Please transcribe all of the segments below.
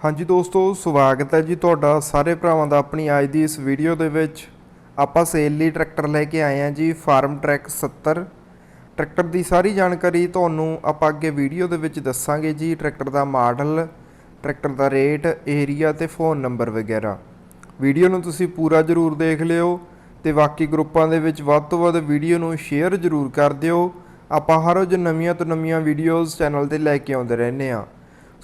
ਹਾਂਜੀ ਦੋਸਤੋ, ਸਵਾਗਤ ਹੈ ਜੀ ਤੁਹਾਡਾ ਸਾਰੇ ਭਰਾਵਾਂ ਦਾ ਆਪਣੀ ਅੱਜ ਦੀ ਇਸ ਵੀਡੀਓ ਦੇ ਵਿੱਚ। ਆਪਾਂ ਸੇਲ ਲਈ ਟਰੈਕਟਰ ਲੈ ਕੇ ਆਏ ਹਾਂ ਜੀ, ਫਾਰਮ ਟਰੈਕ 70 ਟਰੈਕਟਰ ਦੀ ਸਾਰੀ ਜਾਣਕਾਰੀ ਤੁਹਾਨੂੰ ਆਪਾਂ ਅੱਗੇ ਵੀਡੀਓ ਦੇ ਵਿੱਚ ਦੱਸਾਂਗੇ ਜੀ, ਟਰੈਕਟਰ ਦਾ ਮਾਡਲ, ਟਰੈਕਟਰ ਦਾ ਰੇਟ ਏਰੀਆ ਤੇ ਫੋਨ ਨੰਬਰ ਵਗੈਰਾ। ਵੀਡੀਓ ਨੂੰ ਤੁਸੀਂ ਪੂਰਾ ਜ਼ਰੂਰ ਦੇਖ ਲਿਓ ਤੇ ਬਾਕੀ ਗਰੁੱਪਾਂ ਦੇ ਵਿੱਚ ਵੱਧ ਤੋਂ ਵੱਧ ਵੀਡੀਓ ਨੂੰ ਸ਼ੇਅਰ ਜ਼ਰੂਰ ਕਰ ਦਿਓ। ਆਪਾਂ ਹਰ ਰੋਜ਼ ਨਵੀਆਂ ਤੋਂ ਨਵੀਆਂ ਵੀਡੀਓਜ਼ ਚੈਨਲ ਤੇ ਲੈ ਕੇ ਆਉਂਦੇ ਰਹਿੰਦੇ ਆ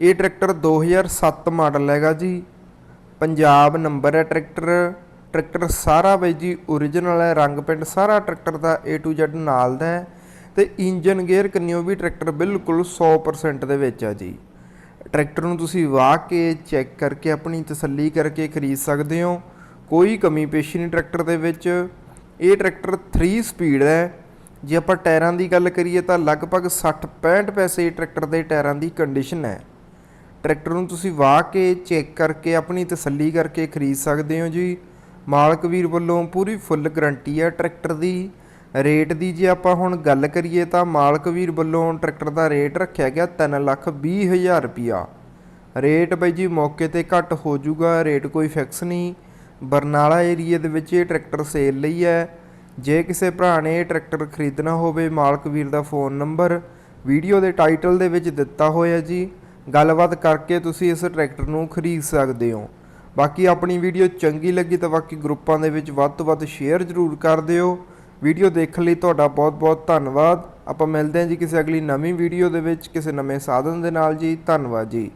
ਇਹ ਟਰੈਕਟਰ 2007 ਮਾਡਲ ਹੈਗਾ ਜੀ। ਪੰਜਾਬ ਨੰਬਰ ਹੈ ਟਰੈਕਟਰ। ਟਰੈਕਟਰ ਸਾਰਾ ਬਈ ਜੀ origignal ਹੈ, ਰੰਗ ਪਿੰਡ ਸਾਰਾ ਟਰੈਕਟਰ ਦਾ A to Z ਨਾਲ ਦਾ ਹੈ ਤੇ ਇੰਜਨ ਗੇਅਰ ਕੰਨਿਓ ਵੀ ਟਰੈਕਟਰ ਬਿਲਕੁਲ 100% ਦੇ ਵਿੱਚ ਆ ਜੀ। ਟਰੈਕਟਰ ਨੂੰ ਤੁਸੀਂ ਵਾਹ ਕੇ ਚੈੱਕ ਕਰਕੇ ਆਪਣੀ ਤਸੱਲੀ ਕਰਕੇ ਖਰੀਦ ਸਕਦੇ ਹੋ। ਕੋਈ ਕਮੀ ਪੇਸ਼ੀ ਨਹੀਂ ਟਰੈਕਟਰ ਦੇ ਵਿੱਚ। ਇਹ ਟਰੈਕਟਰ 3 ਸਪੀਡ ਹੈ। ਜੇ ਆਪਾਂ ਟਾਇਰਾਂ ਦੀ ਗੱਲ ਕਰੀਏ ਤਾਂ ਲਗਭਗ 60-65 ਪੈਸੇ ਟਰੈਕਟਰ ਦੇ ਟਾਇਰਾਂ ਦੀ ਕੰਡੀਸ਼ਨ ਹੈ। ਟਰੈਕਟਰ ਨੂੰ ਤੁਸੀਂ ਵਾਹ ਕੇ ਚੈੱਕ ਕਰਕੇ ਆਪਣੀ ਤਸੱਲੀ ਕਰਕੇ ਖਰੀਦ ਸਕਦੇ ਹੋ ਜੀ। ਮਾਲਕ ਵੀਰ ਵੱਲੋਂ ਪੂਰੀ ਫੁੱਲ ਗਰੰਟੀ ਹੈ ਟਰੈਕਟਰ ਦੀ। ਰੇਟ ਦੀ ਜੇ ਆਪਾਂ ਹੁਣ ਗੱਲ ਕਰੀਏ ਤਾਂ ਮਾਲਕ ਵੀਰ ਵੱਲੋਂ ਟਰੈਕਟਰ ਦਾ ਰੇਟ ਰੱਖਿਆ ਗਿਆ 3 ਲੱਖ 20 ਹਜ਼ਾਰ ਰੁਪਿਆ ਰੇਟ ਬਈ ਜੀ ਮੌਕੇ ਤੇ ਘੱਟ ਹੋ ਜਾਊਗਾ, ਰੇਟ ਕੋਈ ਫਿਕਸ ਨਹੀਂ। ਬਰਨਾਲਾ ਏਰੀਆ ਦੇ ਵਿੱਚ ਇਹ ਟਰੈਕਟਰ ਸੇਲ ਲਈ ਹੈ। ਜੇ ਕਿਸੇ ਭਰਾ ਨੇ ਇਹ ਟਰੈਕਟਰ ਖਰੀਦਣਾ ਹੋਵੇ, ਮਾਲਕ ਵੀਰ ਦਾ ਫੋਨ ਨੰਬਰ ਵੀਡੀਓ ਦੇ ਟਾਈਟਲ ਦੇ ਵਿੱਚ ਦਿੱਤਾ ਹੋਇਆ ਜੀ। ਗੱਲਬਾਤ ਕਰਕੇ ਤੁਸੀਂ ਇਸ ਟਰੈਕਟਰ ਨੂੰ ਖਰੀਦ ਸਕਦੇ ਹੋ। ਬਾਕੀ ਆਪਣੀ ਵੀਡੀਓ ਚੰਗੀ ਲੱਗੀ ਤਾਂ ਬਾਕੀ ਗਰੁੱਪਾਂ ਦੇ ਵਿੱਚ ਵੱਧ ਤੋਂ ਵੱਧ ਸ਼ੇਅਰ ਜ਼ਰੂਰ ਕਰ ਦਿਓ। ਵੀਡੀਓ ਦੇਖਣ ਲਈ ਤੁਹਾਡਾ ਬਹੁਤ-ਬਹੁਤ ਧੰਨਵਾਦ। ਆਪਾਂ ਮਿਲਦੇ ਹਾਂ ਜੀ ਕਿਸੇ ਅਗਲੀ ਨਵੀਂ ਵੀਡੀਓ ਦੇ ਵਿੱਚ ਕਿਸੇ ਨਵੇਂ ਸਾਧਨ ਦੇ ਨਾਲ ਜੀ। ਧੰਨਵਾਦ ਜੀ।